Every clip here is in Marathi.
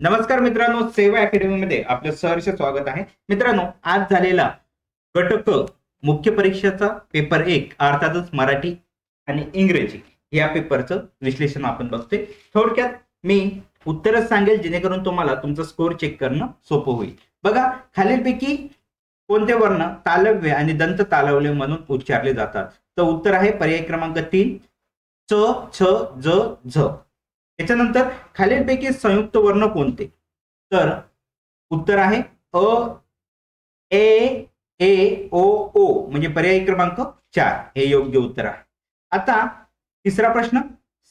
नमस्कार मित्रांनो सेवा अकॅडमीमध्ये आपलं सहर्ष स्वागत आहे. मित्रांनो आज झालेला गटक मुख्य परीक्षेचा पेपर एक अर्थातच मराठी आणि इंग्रजी या पेपरचं विश्लेषण आपण बघतोय. थोडक्यात मी उत्तरच सांगेल जेणेकरून तुम्हाला तुमचा स्कोअर चेक करणं सोपं होईल. बघा खालीलपैकी कोणते वर्ण तालव्य आणि दंत तालवले म्हणून उच्चारले जातात? तर उत्तर आहे पर्याय क्रमांक तीन च छ ज झ. त्याच्यानंतर खालीलपैकी संयुक्त वर्ण कोणते? तर उत्तर आहे अ ए ए ओ ओ म्हणजे पर्याय क्रमांक चार. हे योग्य उत्तर आहे. आता तिसरा प्रश्न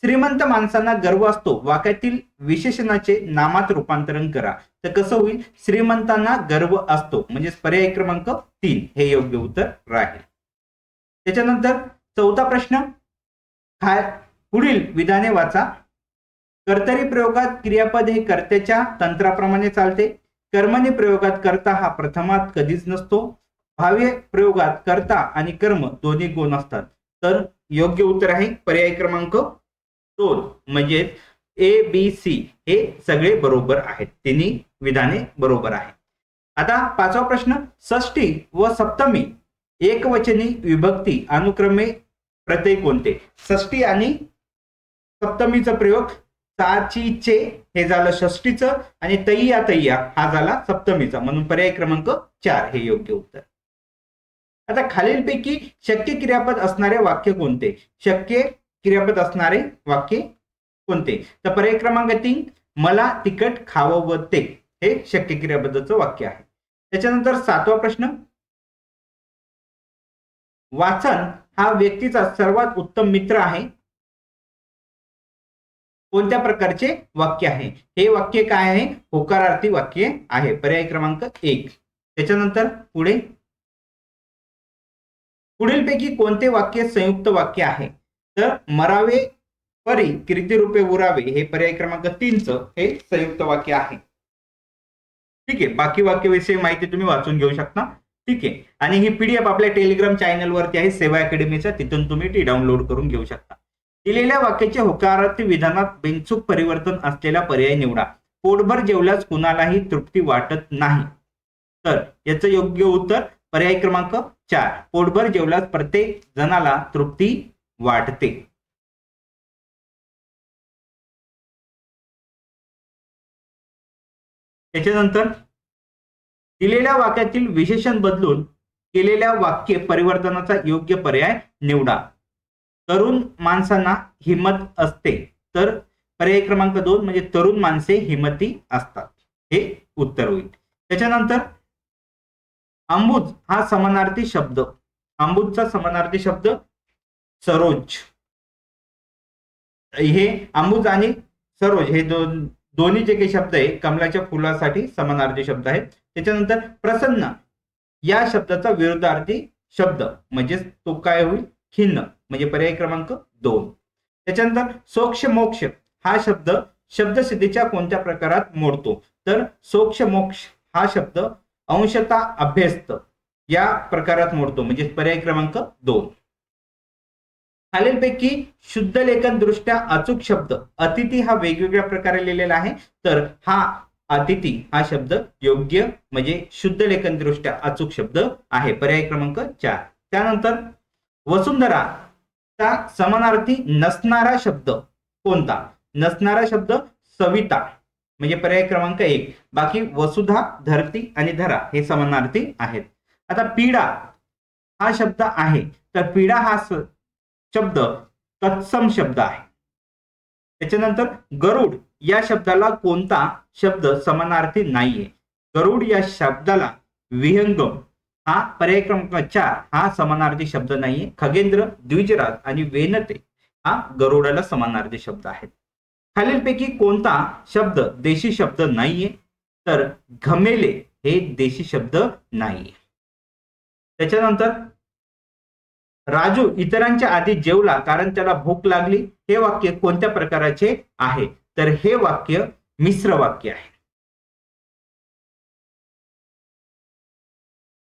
श्रीमंत माणसांना गर्व असतो वाक्यातील विशेषणाचे नामात रूपांतरण करा. तर कसं होईल? श्रीमंतांना गर्व असतो म्हणजे पर्याय क्रमांक तीन. हे योग्य उत्तर राहील. त्याच्यानंतर चौथा प्रश्न हा पुढील विधाने वाचा. कर्तरी प्रयोगात क्रियापद हे कर्त्याच्या तंत्राप्रमाणे चालते. कर्मणी प्रयोगात कर्ता हा प्रथमात कधीच नसतो. भाव्य प्रयोगात कर्ता आणि कर्म दोन्ही गुण असतात. तर योग्य उत्तर आहे पर्याय क्रमांक दोन. म्हणजे ए बी सी हे सगळे बरोबर आहेत. तिन्ही विधाने बरोबर आहेत आता पाचवा प्रश्न. षष्टी व सप्तमी एकवचनी विभक्ती अनुक्रमे प्रत्यय कोणते? षष्टी आणि सप्तमीचा प्रयोग चाचीचे हे झालं षष्टीचं आणि तैया तय्या हा झाला सप्तमीचा. म्हणून पर्याय क्रमांक चार हे योग्य उत्तर. आता खालीलपैकी शक्य क्रियापद असणारे वाक्य कोणते? शक्य क्रियापद असणारे वाक्य कोणते? तर पर्याय क्रमांक तीन मला तिखट खावं ते हे शक्य क्रियापदाचं वाक्य आहे. त्याच्यानंतर सातवा प्रश्न वाचन हा व्यक्तीचा सर्वात उत्तम मित्र आहे. कोणत्या प्रकारचे वाक्य आहे? हे वाक्य काय आहे? होकारार्थी वाक्य आहे. पर्याय क्रमांक एक. त्याच्यानंतर पुढे. पुढीलपैकी कोणते वाक्य संयुक्त वाक्य आहे? तर मरावे परी कीर्तिरूपे उरावे हे पर्याय क्रमांक तीनच हे संयुक्त वाक्य आहे. ठीक आहे. बाकी वाक्यविषयी माहिती तुम्ही वाचून घेऊ शकता. ठीक आहे. आणि ही पीडीएफ आपल्या टेलिग्राम चॅनलवरती आहे. सेवा अकॅडमीचा. तिथून तुम्ही ती डाउनलोड करून घेऊ शकता. दिलेल्या वाक्याचे होकारार्थी विधानात बिनचूक परिवर्तन असलेला पर्याय निवडा. पोटभर जेवल्यास कुणालाही तृप्ती वाटत नाही. तर याचं योग्य उत्तर पर्याय क्रमांक चार. पोटभर जेवल्यास प्रत्येक जणाला तृप्ती वाटते. त्याच्यानंतर दिलेल्या वाक्यातील विशेषण बदलून केलेल्या वाक्य परिवर्तनाचा योग्य पर्याय निवडा. तरुण माणसांना हिंमत असते. तर पर्याय क्रमांक दोन म्हणजे तरुण माणसे हिमती असतात. हे उत्तर होईल. त्याच्यानंतर अंबुज हा समानार्थी शब्द. अंबुजचा समानार्थी शब्द सरोज. हे अंबुज आणि सरोज हे दोन दोन्ही जे काही शब्द आहे कमलाच्या फुलासाठी समानार्थी शब्द आहेत. त्याच्यानंतर प्रसन्न या शब्दाचा विरुद्धार्थी शब्द म्हणजेच तो काय होईल? खिन्न. म्हणजे पर्याय क्रमांक दोन. त्याच्यानंतर सोक्ष मोक्ष हा शब्द शब्दसिद्धीच्या कोणत्या प्रकारात मोडतो? तर सोक्ष मोक्ष हा शब्द अंशता अभ्यस्त या प्रकारात मोडतो म्हणजे पर्याय क्रमांक दोन. खालीलपैकी शुद्ध लेखन दृष्ट्या अचूक शब्द अतिथी हा वेगवेगळ्या प्रकारे लिहिलेला आहे. तर हा अतिथी हा शब्द योग्य म्हणजे शुद्ध लेखन दृष्ट्या अचूक शब्द आहे पर्याय क्रमांक चार. त्यानंतर वसुंधरा चा समानार्थी नसणारा शब्द कोणता? नसणारा शब्द सविता. म्हणजे पर्याय क्रमांक एक. बाकी वसुधा धरती आणि धरा हे समानार्थी आहेत. आता पीडा हा शब्द आहे. तर पीडा हा शब्द तत्सम शब्द आहे. त्याच्यानंतर गरुड या शब्दाला कोणता शब्द समानार्थी नाहीये. गरुड या शब्दाला विहंगम हा पर्याय क्रमांक चार हा समानार्थी शब्द नाहीये खगेंद्र द्विजराज आणि वेनते हा गरुडाला समानार्थी शब्द आहेत. खालीलपैकी कोणता शब्द देशी शब्द नाहीये? तर घमेले हे देशी शब्द नाहीये. त्याच्यानंतर राजू इतरांच्या आधी जेवला कारण त्याला भूक लागली. हे वाक्य कोणत्या प्रकाराचे आहे? तर हे वाक्य मिश्र वाक्य आहे.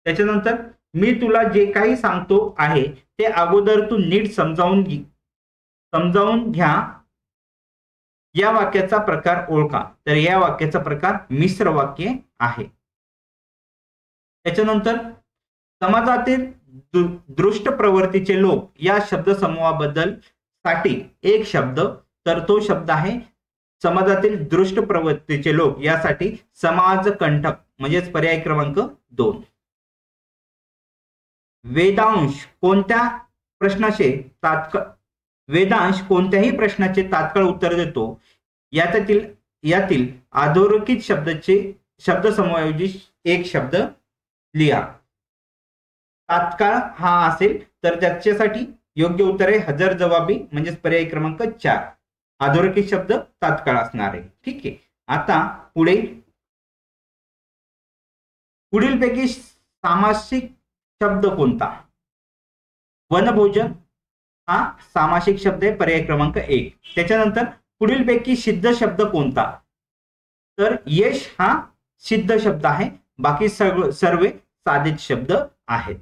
त्याच्यानंतर मी तुला जे काही सांगतो आहे ते अगोदर तू नीट समजावून घे. समजावून घ्या. या वाक्याचा प्रकार ओळखा. तर या वाक्याचा प्रकार मिश्र वाक्य आहे. त्याच्यानंतर समाजातील दृष्ट प्रवृत्तीचे लोक या शब्दसमूहाबद्दलसाठी एक शब्द तर तो शब्द आहे समाजातील दृष्ट प्रवृत्तीचे लोक यासाठी समाज कंठक म्हणजेच पर्याय क्रमांक दोन. वेदांश कोणत्या प्रश्नाचे तात्काळ वेदांश कोणत्याही प्रश्नाचे तात्काळ उत्तर देतो. यातील यातील अधोरेखित शब्दाचे शब्दसमूहाऐवजी एक शब्द लिहा. तात्काळ हा असेल तर त्याच्यासाठी योग्य उत्तर आहे हजर जवाबी म्हणजेच पर्याय क्रमांक चार. अधोरेखित शब्द तात्काळ असणार. आहे ठीक आहे. आता पुढे पुढीलपैकी सामासिक शब्द कोणता? वनभोजन हा सामासिक शब्द आहे पर्याय क्रमांक एक. त्याच्यानंतर पुढीलपैकी सिद्ध शब्द कोणता? तर यश हा सिद्ध शब्द आहे बाकी सर्व सर्व साधित शब्द आहेत.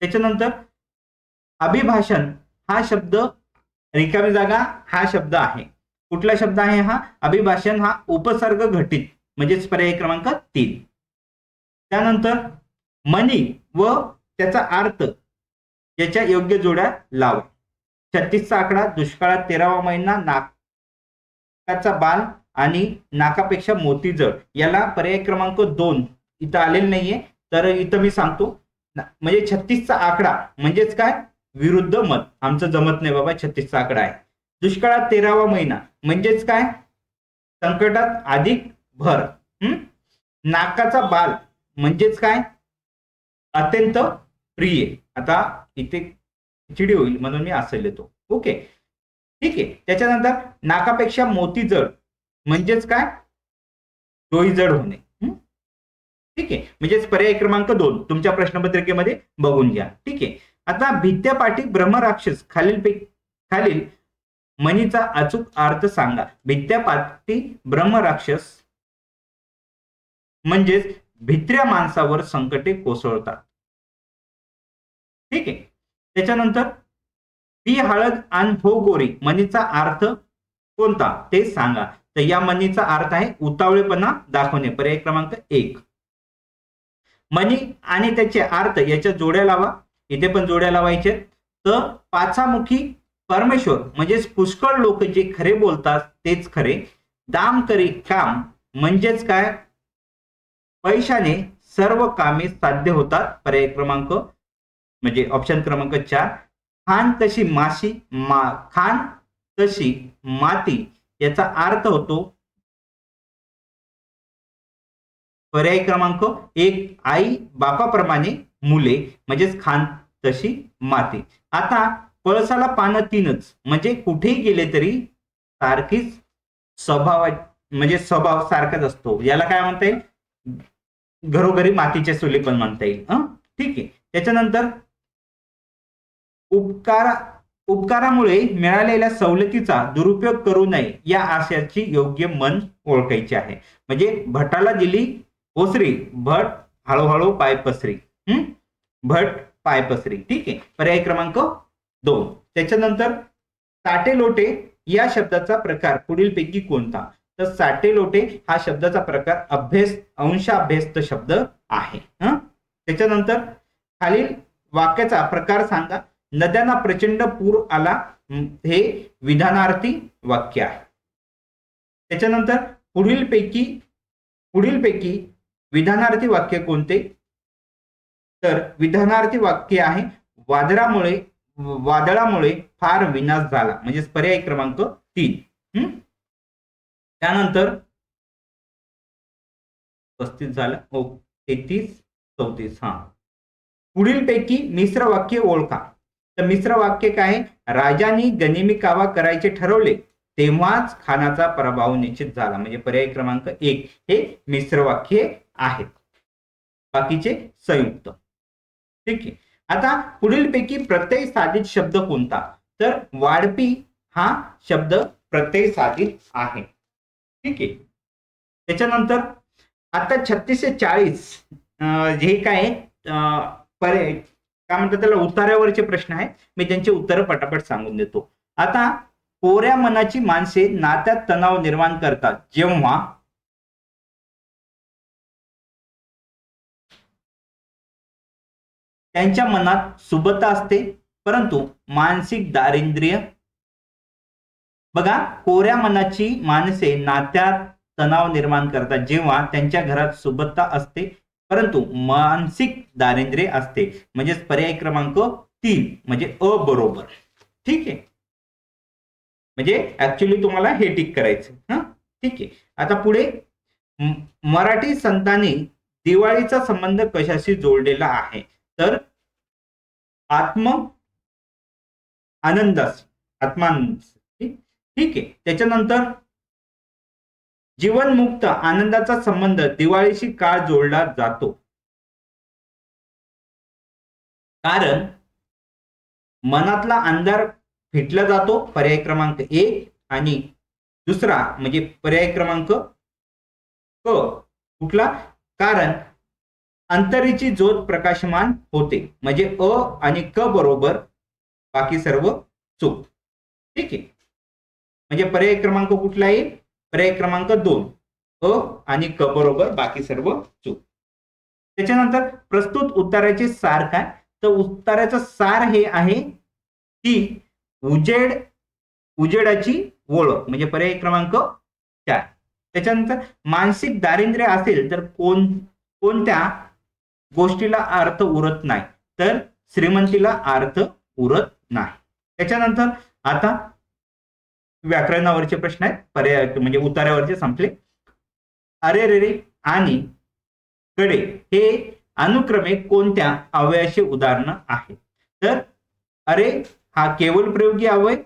त्याच्यानंतर अभिभाषण हा शब्द रिकामी जागा हा शब्द आहे. कुठला शब्द आहे हा? अभिभाषण हा उपसर्ग घटित म्हणजेच पर्याय क्रमांक तीन. त्यानंतर मनी व त्याचा अर्थ याच्या योग्य जोड्या लावा. छत्तीसचा आकडा दुष्काळात तेरावा महिना नाकाचा बाल आणि नाकापेक्षा मोती जड. याला पर्याय क्रमांक दोन इथं आलेला नाहीये तर इथं मी सांगतो. म्हणजे छत्तीसचा आकडा म्हणजेच काय? विरुद्ध मत. आमचं जमत नाही बाबा छत्तीसचा आकडा आहे. दुष्काळात तेरावा महिना म्हणजेच काय? संकटात अधिक भर. हम्म नाकाचा बाल म्हणजेच काय? अत्यंत प्रिय. आता इथे खिचडी होईल म्हणून मी असं लिहितो. ओके. ठीक आहे. त्याच्यानंतर नाकापेक्षा मोती जड. म्हणजेच काय? डोई जड होणे. ठीक आहे. म्हणजेच पर्याय क्रमांक दोन. तुमच्या प्रश्नपत्रिकेमध्ये बघून घ्या. ठीक आहे. आता भित्त्यापाठी ब्रह्मराक्षस खालील पे खालील मनीचा अचूक अर्थ सांगा. भित्त्यापाठी ब्रह्मराक्षस म्हणजेच भित्र्या माणसावर संकटे कोसळतात. ठीक आहे. त्याच्यानंतर ही हळद आणि हो गोरी मनीचा अर्थ कोणता? ते सांगा. तर या मनीचा अर्थ आहे उतावळेपणा दाखवणे. पर्याय क्रमांक एक. मनी आणि त्याचे अर्थ याच्या जोड्या लावा. इथे पण जोड्या लावायचे तर पाचामुखी परमेश्वर म्हणजेच पुष्कळ लोक जे खरे बोलतात तेच खरे. दाम करी काम म्हणजेच काय? पैशाने सर्व कामे साध्य होतात. पर्याय क्रमांक म्हणजे ऑप्शन क्रमांक चार खान तशी माशी मा खान तशी माती याचा अर्थ होतो पर्याय क्रमांक एक आई बापाप्रमाणे मुले म्हणजेच खान तशी माती. आता पळसाला पानं तीनच म्हणजे कुठेही गेले तरी सारखीच स्वभाव म्हणजे स्वभाव सारखाच असतो. याला काय म्हणता येईल? घरोघरी मातीचे सुले पण म्हणता येईल. ठीक आहे. त्याच्यानंतर उपकार उपकारामुळे मिळालेल्या सवलतीचा दुरुपयोग करू नये या आशयाची योग्य मन ओळखायची आहे. म्हणजे भटाला दिली ओसरी भट हळूहळू पाय पसरी. हम्म भट पाय पसरी. ठीक आहे. पर्याय क्रमांक दोन. त्याच्यानंतर साटे लोटे या शब्दाचा प्रकार पुढीलपैकी कोणता? तर साटे लोटे हा शब्दाचा प्रकार अभ्यास अंशाभ्यस्त शब्द आहे. हं? त्याच्यानंतर खालील वाक्याचा प्रकार सांगा. नद्यांना प्रचंड पूर आला. हे विधानार्थी वाक्य आहे. त्याच्यानंतर पुढीलपैकी पुढीलपैकी विधानार्थी वाक्य कोणते? तर विधानार्थी वाक्य आहे वादळामुळे वादळामुळे फार विनाश झाला. म्हणजेच पर्याय क्रमांक तीन. त्यानंतर पस्तीस झालं. ओ तेहतीस चौतीस हा. पुढीलपैकी मिश्र वाक्य ओळखा. तर मिश्र वाक्य काय राजाने राजांनी गनिमी कावा करायचे ठरवले तेव्हाच खानाचा प्रभाव निश्चित झाला. म्हणजे पर्याय क्रमांक एक हे मिश्र वाक्य आहेत बाकीचे संयुक्त. ठीक आहे. आता पुढीलपैकी प्रत्यय साधित शब्द कोणता? तर वाढपी हा शब्द प्रत्यय साधित आहे. ठीक आहे. त्याच्यानंतर आता छत्तीसशे चाळीस जे काय आहे, पर्याय काय म्हणतात त्याला? उतार्यावरचे प्रश्न आहेत. मी त्यांची उत्तरं पटापट सांगून देतो. आता कोऱ्या मनाची माणसे नात्यात तणाव निर्माण करतात. जेव्हा त्यांच्या मनात सुबत्ता असते परंतु मानसिक दारिद्र्य बघा कोऱ्या मनाची माणसे नात्यात तणाव निर्माण करतात. जेव्हा त्यांच्या घरात सुबत्ता असते परंतु मानसिक दारिद्र्य असते. म्हणजेच पर्याय क्रमांक तीन म्हणजे अ बरोबर. ठीक आहे? म्हणजे ऍक्च्युली तुम्हाला हे टिक करायचं हा? ठीक आहे. आता पुढे मराठी संतांनी दिवाळीचा संबंध कशाशी जोडलेला आहे? तर आत्म आनंदास आत्मानंद ठीक आहे? त्याच्यानंतर जीवनमुक्त आनंदाचा संबंध दिवाळीशी काळ जोडला जातो? कारण मनातला अंधार फिटला जातो पर्याय क्रमांक एक आणि दुसरा म्हणजे पर्याय क्रमांक क. कुठला? कारण अंतरीची ज्योत प्रकाशमान होते. म्हणजे अ आणि क बरोबर बाकी सर्व चूक. ठीक आहे. म्हणजे पर्याय क्रमांक कुठला येईल पर्याय क्रमांक दोन अ आणि क बरोबर बाकी सर्व चूक त्याच्यानंतर प्रस्तुत उत्तराचे सार काय? तर उत्तराचं सार हे आहे की उजेड उजेडाची ओळख म्हणजे पर्याय क्रमांक चार. त्याच्यानंतर मानसिक दारिद्र्य असेल तर कोण कोणत्या गोष्टीला अर्थ उरत नाही? तर श्रीमंतीला अर्थ उरत नाही. त्याच्यानंतर आता व्याकरणावरचे प्रश्न आहेत. पर्याय म्हणजे उतार्यावरचे संपले. अरे रे रे आणि कडे हे अनुक्रमे कोणत्या अवयाचे उदाहरण आहे? तर अरे हा केवळ प्रयोगी अवय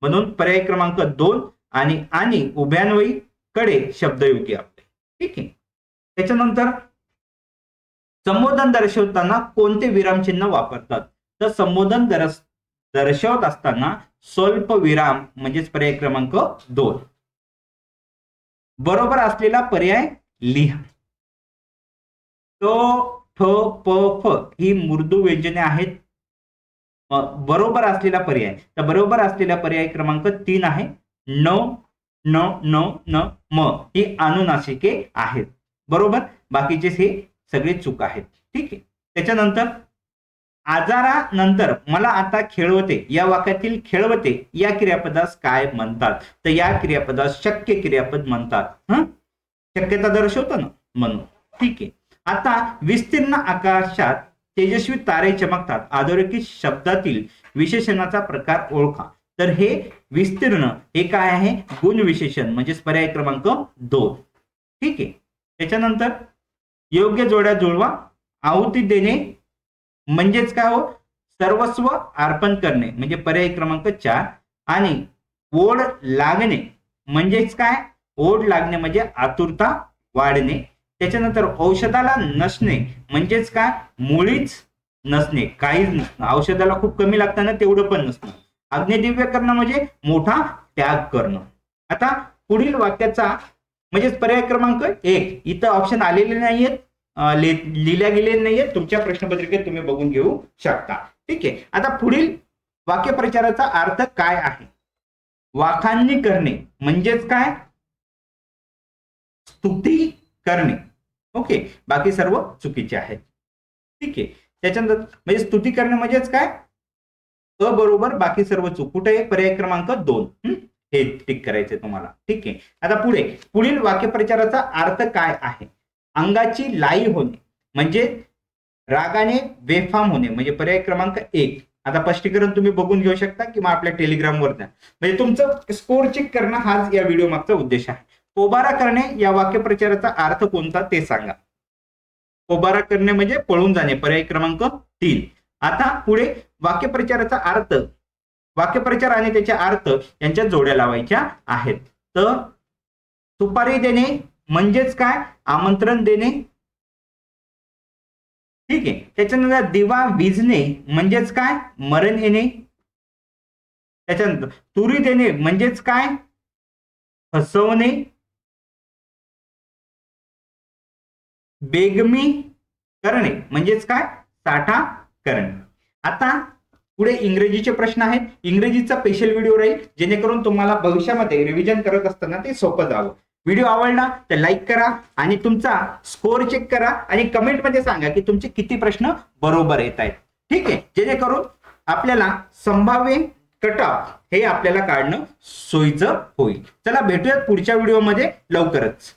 म्हणून पर्याय क्रमांक दोन आणि आणि उभ्यान्वयी कडे शब्दयोगी अवय. ठीक आहे. त्याच्यानंतर संबोधन दर्शवताना कोणते विरामचिन्ह वापरतात? तर संबोधन दर्श दर्शवत असताना स्वल्प विराम म्हणजेच पर्याय क्रमांक दोन. बरोबर असलेला पर्याय लिहा. तो ठ प फ ही मृदू व्यंजने आहेत. बरोबर असलेला पर्याय. तर बरोबर असलेला पर्याय क्रमांक तीन आहे. न न न न म ही अनुनासिके आहेत. बरोबर? बाकीचे हे सगळे चूक आहेत. ठीक आहे? त्याच्यानंतर आजारानंतर मला आता खेळवते या वाक्यातील खेळवते या क्रियापदास काय म्हणतात? तर या क्रियापदास शक्य क्रियापद म्हणतात. हं? शक्यता दर्शवतो ना? म्हणून. ठीक आहे. आता विस्तीर्ण आकाशात तेजस्वी तारे चमकतात. अधोरेखित शब्दातील विशेषणाचा प्रकार ओळखा. तर हे विस्तीर्ण हे काय आहे? गुण विशेषण म्हणजेच पर्याय क्रमांक दोन. ठीक आहे. त्याच्यानंतर योग्य जोड्या जुळवा आहुती देणे म्हणजेच काय हो? सर्वस्व अर्पण करणे म्हणजे पर्याय क्रमांक चार. आणि ओढ लागणे म्हणजेच काय? ओढ लागणे म्हणजे आतुरता वाढणे. त्याच्यानंतर औषधाला नसणे म्हणजेच काय? मुळीच नसणे काहीच नसणं. औषधाला खूप कमी लागताना तेवढं पण नसणं अग्निदिव्य करणं म्हणजे मोठा त्याग करणं. आता पुढील वाक्याचा म्हणजेच पर्याय क्रमांक एक. इथं ऑप्शन आलेले नाहीयेत. लिहिल्या गेलेले नाहीये तुमच्या प्रश्नपत्रिकेत तुम्ही बघून घेऊ शकता. ठीक आहे? आता पुढील वाक्यप्रचाराचा अर्थ काय आहे? वाखांनी करणे म्हणजेच काय? स्तुती करणे. ओके? बाकी सर्व चुकीचे आहेत. ठीक आहे? त्याच्यानंतर म्हणजे स्तुती करणे म्हणजेच काय? अ बरोबर बाकी सर्व चूक. कुठे आहे? पर्याय क्रमांक दोन. हे? टिक करायचे तुम्हाला. ठीक आहे? आता पुढे. पुढील वाक्यप्रचाराचा अर्थ काय आहे? अंगाची लाई होणे म्हणजे रागाने बेफाम होणे म्हणजे पर्याय क्रमांक एक. आता स्पष्टीकरण तुम्ही बघून घेऊ शकता किंवा आपल्या टेलिग्रामवर द्या. म्हणजे तुमचं स्कोर चेक करणं हाच या व्हिडिओ मागचा उद्देश आहे. पोबारा करणे या वाक्यप्रचाराचा अर्थ कोणता ते सांगा. पोबारा करणे म्हणजे पळून जाणे पर्याय क्रमांक तीन. आता पुढे वाक्यप्रचाराचा अर्थ वाक्यप्रचार आणि त्याचे अर्थ यांच्या जोड्या लावायच्या आहेत. तर सुपारी देणे म्हणजेच काय? आमंत्रण देणे. ठीक आहे. त्याच्यानंतर दिवा विझणे म्हणजेच काय? मरण येणे. त्याच्यानंतर तुरी देणे म्हणजेच काय? फसवणे. बेगमी करणे म्हणजेच काय? साठा करणे. आता पुढे इंग्रजीचे प्रश्न आहेत. इंग्रजीचा स्पेशल व्हिडिओ राहील. जेणेकरून तुम्हाला भविष्यामध्ये रिव्हिजन करत असताना ते सोपं जावं. व्हिडिओ आवडला तर लाईक करा आणि तुमचा स्कोअर चेक करा आणि कमेंटमध्ये सांगा की तुमचे किती प्रश्न बरोबर येत आहेत. ठीक आहे? जेणेकरून आपल्याला संभाव्य कट ऑफ हे आपल्याला काढणं सोयीचं होईल. चला भेटूयात पुढच्या व्हिडिओमध्ये लवकरच.